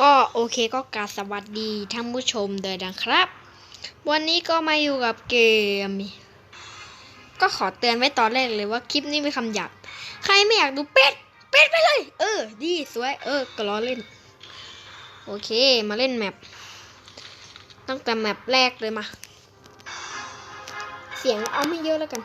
ก็โอเคก็กราบสวัสดีท่านผู้ชมเดยนะครับ วันนี้ก็มาอยู่กับเกม ก็ขอเตือนไว้ตอนแรกเลยว่าคลิปนี้มีคำหยาบใครไม่อยากดูเป็ดเป็ดไปเลย เออ ดีสวย เออ ก็ล้อเล่น โอเคมาเล่นแมปตั้งแต่แมปแรกเลยมา เสียงเอาไม่เยอะแล้วกัน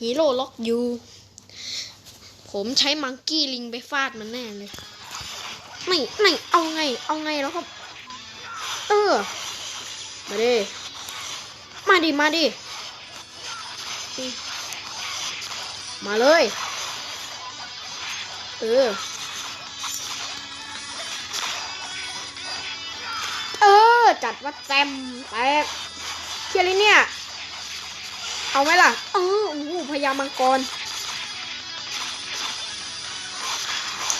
ฮีโร่ล็อกยูผมใช้มังกี้ลิงไปฟาดมันแน่เลย ไม่ไม่เอาไง เอาไงแล้วครับ เออ มาดิ มาดิ มาดิ มาเลย เออ เออ จัดว่าแจมแตกเชียร์เนี่ย เอาไหมล่ะ เออโอ้โหพญามังกร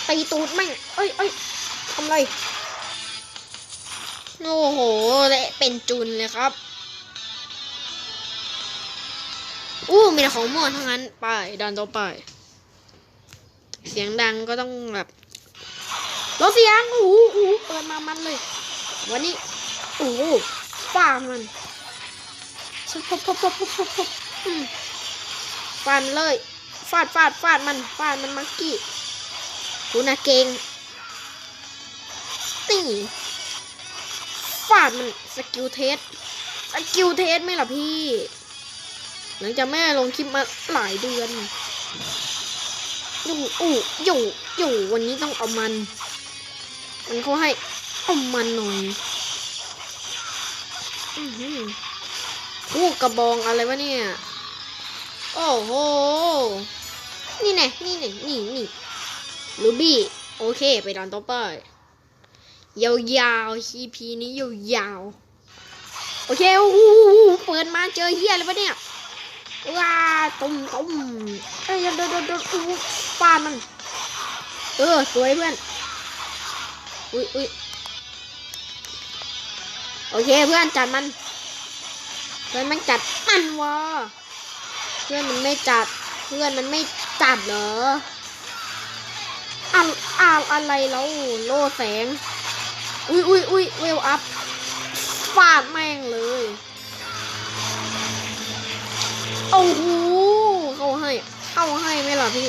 ตีตูดแม่ง เอ้ยเอ้ย ทำไร โอ้โห เละเป็นจุนเลยครับ อู้มีแต่ของม่วนทั้งนั้น ไปดันต่อไป เสียงดังก็ต้องแบบลดเสียงโอ้โหโอ้โหเปิดมามันเลย วันนี้โอ้โหฟาดมันชุบพบพบพบพบพบพบฟาดมันเลย ฟาดฟาดฟาดมัน ฟาดมันมังกี้กูนะเกง ฟาดมันสกิลเทสสกิลเทสไหมล่ะพี่ หลังจากแม่ลงคลิปมาหลายเดือนอยู่อู้อยู่อยู่วันนี้ต้องเอามัน มันเขาให้เอามันหน่อยอือหืออู้กระบองอะไรวะเนี่ย โอ้โห นี่แน่นี่แน่นี่นี่ลูบี้ โอเค ไปดันต่อไป ยาวๆ EP นี้ยาวๆ โอเคโอ้โหเปิดมาเจอเฮียอะไรวะเนี่ย ว้าตุ่มตุ่มเอ้ยเดี๋ยวเดี๋ยวเดี๋ยวเดี๋ยวอู้ฟาดมัน เออ สวยเพื่อน อุ้ยอุ้ยโอเคเพื่อนจัดมัน เพื่อนมันจัดมันวะเพื่อนมันไม่จัด เพื่อนมันไม่จัดเหรออะอะอะไรแล้วโล่แสง อุ้ยอุ้ยอุ้ยเวลอัพฟาดแม่งเลยโอ้โหเข้าให้เข้าให้ไหมล่ะพี่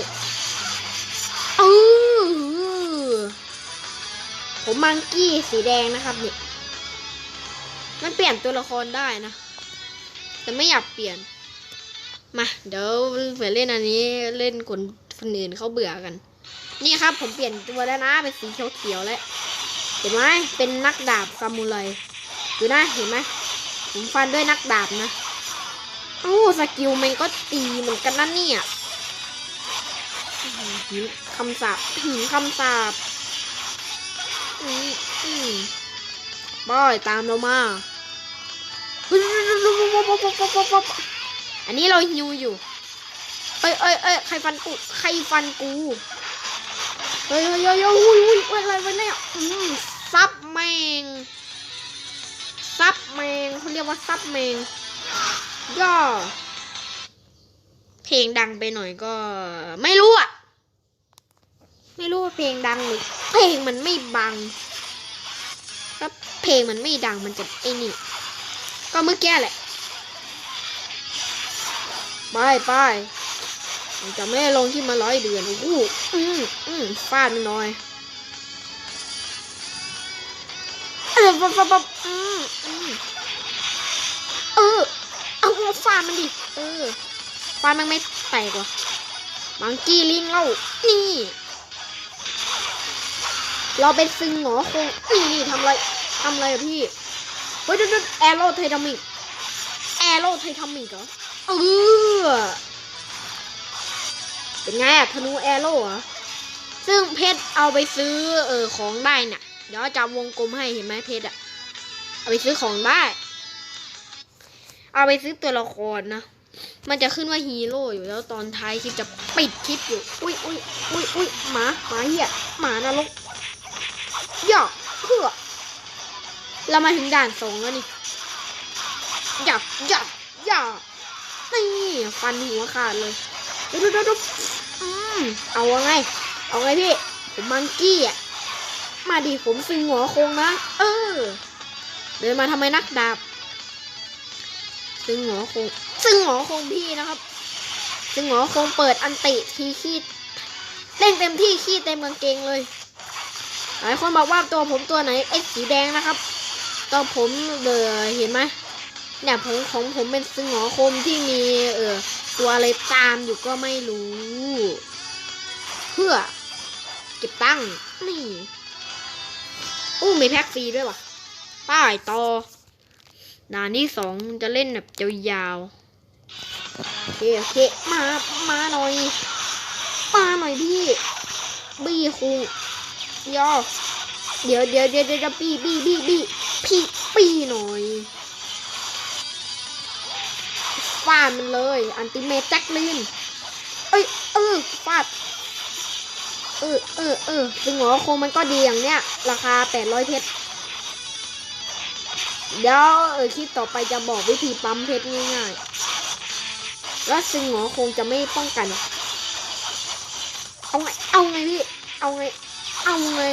เออผมมังกี้สีแดงนะครับนี่มันเปลี่ยนตัวละครได้นะ แต่ไม่อยากเปลี่ยน มา เดี๋ยวไปเล่นอันนี้เล่นคนคนอื่นเขาเบื่อกัน นี่ครับผมเปลี่ยนตัวแล้วนะ เป็นสีเขียวๆแล้ว ห็นไหมเป็นนักดาบซามูไรดูนะเห็นไหมผมฟันด้วยนักดาบนะโอ้สกิลมันก็ตีเหมือนกันนั่นเนี่ยอื้อหือคำสาปหินคำสาปอืมอืมบอยตามเรามาอันนี้เราฮิวอยู่ เอ้ยเอ้ยเอ้ยใครฟันกู ใครฟันกู เฮ้ยเฮ้ยเฮ้ยอุ้ยอุ้ยอะไรวะเนี่ยอืม ซับแมงซับแมงเขาเรียกว่าซับแมงย่อเพลงดังไปหน่อยก็ ไม่รู้อะไม่รู้ว่าเพลงดังหรือเพลงมันไม่บังถ้าเพลงมันไม่ดังมันจะไอ้นี่ ก็เมื่อกี้แหละไปไปจะไม่ลงที่มาร้อยเดือนโอ้โหอืมอืมฟาดมันหน่อย อปั๊บปั๊บปั๊บอืมอืมเออเอาฟาดมันดิ เออฟาดมันไม่แตกว่ะมังกี้ลิงเล่านี่ เราเป็นซึงหงอคงนี่นี่ทำอะไรทำอะไรอะพี่เฮ้ยดี๋ยวแอโร่ไททามิกแอโร่ไททามิกเหรอเออเป็นไงอะธนูแอโร่อะซึ่งเพชรเอาไปซื้อเออของได้น่ะ เดี๋ยวจะวงกลมให้เห็นไหมเพชรอะเอาไปซื้อของได้ เอาไปซื้อตัวละครนะ มันจะขึ้นว่าฮีโร่อยู่แล้วตอนท้ายคลิปจะปิดคลิปอยู่ อุ้ยอุ้ยอุ้ยอุ้ยหมาหมาเหี้ยหมานรกย่าเพื่อเรามาถึงด่านสองแล้วนี่หยับหยับหยับนี่ฟันหัวขาดเลยดูดูดูดูอืมเอาไง เอาไงพี่ ผมมังกี้อะ ดิผมซึงหัวโคงนะ เออ เดินมาทำไมนักดาบซึงหัวโคงซึงหัวโคงพี่นะครับซึงหัวโคงเปิดอันติทีขี้เล่นเต็มที่ขี้เต็มกางเกงเลย หลายคนบอกว่าตัวผมตัวไหนเอ็กสีแดงนะครับตัวผมเดอเห็นไหมเนี่ยผมของผมเป็นซึงหัวโคมที่มีเออตัวอะไรตามอยู่ก็ไม่รู้ เพื่อเก็บตั้งนี่ อู้มีแพ็กฟรีด้วยวะป้ายต่อด่านที่สองจะเล่นแบบยาวๆโอเคโอเคมามาหน่อยมาหน่อยพี่ บี้คุงยอเดี๋ยวเดี๋ยวเดี๋ยวเดี๋ยวบี้บี้บี้บี้พี่ปี้หน่อยฟาดมันเลย อันติเมตแจ็คลินเอ้ยเออฟาด เออเออเออซึ่งหัวโคงมันก็ดีอย่างเนี้ย ราคาแปดร้อยเพชร เดี๋ยวเออคลิปต่อไปจะบอกวิธีปั๊มเพชรง่ายๆ แล้วซึ่งหัวโคงจะไม่ป้องกัน เอาไง เอาไงพี่ เอาไง เอาไง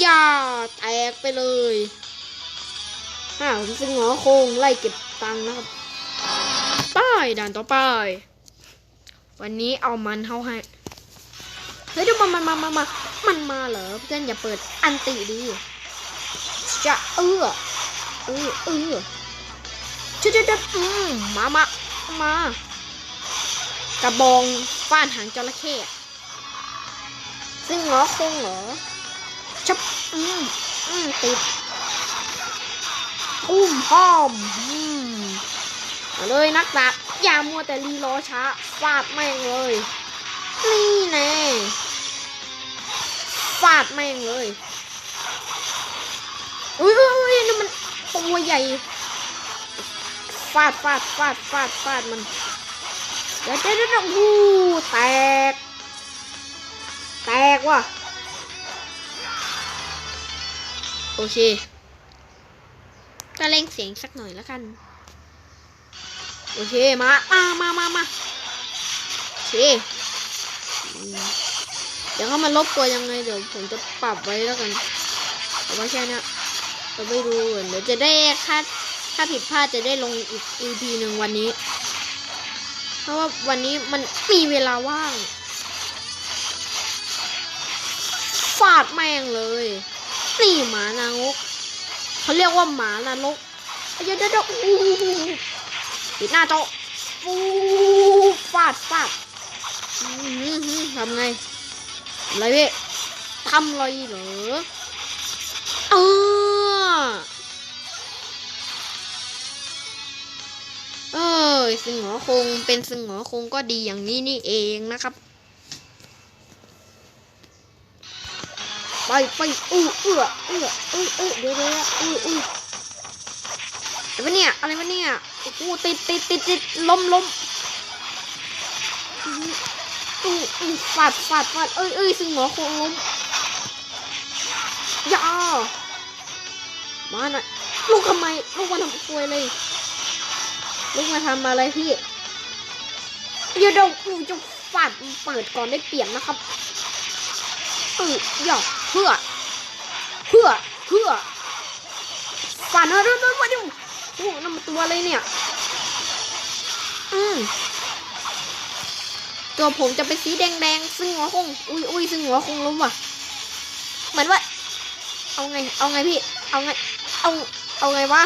อย่าแตกไปเลยฮ่าซึ่งหัวโคงไล่เก็บตังค์นะครับ ป้ายด่านต่อไป วันนี้เอามันเข้าให้ เฮ้ยเดี๋ยวมันมันมามามามันมาเหรอเพื่อนอย่าเปิดอันติดี จะเออเออเออชุดชุดอืมมามา มากระบองฟ้านหางจระเข้ซึ่งเหรอคงเหรอชับอืมอืมติดอุ้มพร้อมอืมเลยนักดาบอย่ามัวแต่รีรอช้าฟาดแม่งเลย นี่แน่ฟาดแม่งเลย อุ้ยอุ้ยนี่มันตัวใหญ่ ฟาดฟาดฟาดฟาดฟาดมันเดี๋ยวเดี๋ยวเดี๋ยวอู้แตก แตกว่ะ โอเค ก็เล่งเสียงสักหน่อยแล้วกัน โอเค มา มามามามาโอเค เดี๋ยวเขามาลบตัวยังไงเดี๋ยวผมจะปรับไว้แล้วกันแต่ว่าแค่นี้เราไปดูก่อนเดี๋ยวจะได้ค่าถ้าผิดพลาดจะได้ลงอีก EP หนึ่งวันนี้ เพราะว่าวันนี้มันมีเวลาว่างฟาดแม่งเลยนี่หมานางกเขาเรียกว่าหมานรกเดี๋ยวเดี๋ยวเดี๋ยวอู้ปิดหน้าจอฟูฟาดฟาด ทำไงอะไรพี่ทำอะไรเหรอเออเอ้ยซึ่งหงอคงเป็นซึ่งหงอคงก็ดีอย่างนี้นี่เองนะครับ ไปไปอู้เอื้อเอื้อเอื้อเอื้อเดี๋ยวเดี๋ยวอู้อู้อะไรวะเนี่ยอะไรวะเนี่ยโอ้ติดติดติดติดล้มล้ม อืออือฟาดฟาดฟาดเอ้ยเอ้ยซึ่งหมอโคงล้มอย่ามาหน่อยลูกทำไมลูกมาทำป่วยเลย ลูกมาทำอะไรพี่เดี๋ยวเดี๋ยวกูจะฟาดเปิดก่อนได้เปลี่ยนนะครับเอออย่าเพื่อ เพื่อเพื่อฟาดนะเดี๋ยวเดี๋ยวเดี๋ยวโอ้นั่นมันตัวอะไรเนี่ย อืม ตัวผมจะเป็นสีแดงๆ ซึ่งหัวคง อุ้ยอุ้ยซึ่งหัวคงล้มว่ะ เหมือนว่า เอาไง เอาไงพี่ เอาไง เอา เอาไงวะ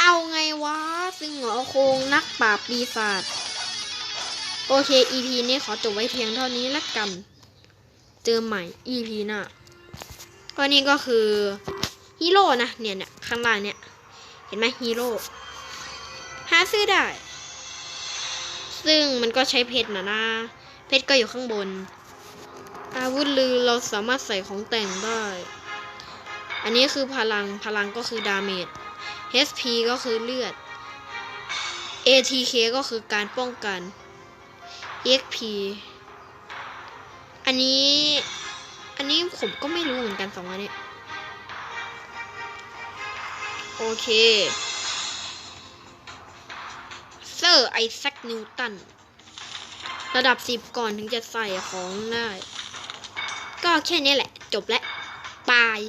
เอาไงวะ ซึ่งหัวคงนักปราบปีศาจ โอเค EP นี้ขอจบไว้เพียงเท่านี้ละกัน เจอใหม่ EP หน้าก็นี่ก็คือฮีโร่นะ เนี่ยเนี่ยข้างล่างเนี่ย เห็นไหมฮีโร่ หาซื้อได้ ซึ่งมันก็ใช้เพชรนะนะ เพชรก็อยู่ข้างบน อาวุธลือเราสามารถใส่ของแต่งได้ อันนี้คือพลังพลังก็คือดาเมจ HP ก็คือเลือด ATK ก็คือการป้องกัน XP อันนี้ อันนี้ผมก็ไม่รู้เหมือนกันสองอันนี้ โอเค ซอร์ไอแซคนิวตัน ระดับสิบก่อนถึงจะใส่ของได้ ก็แค่นี้แหละ จบแล้วบาย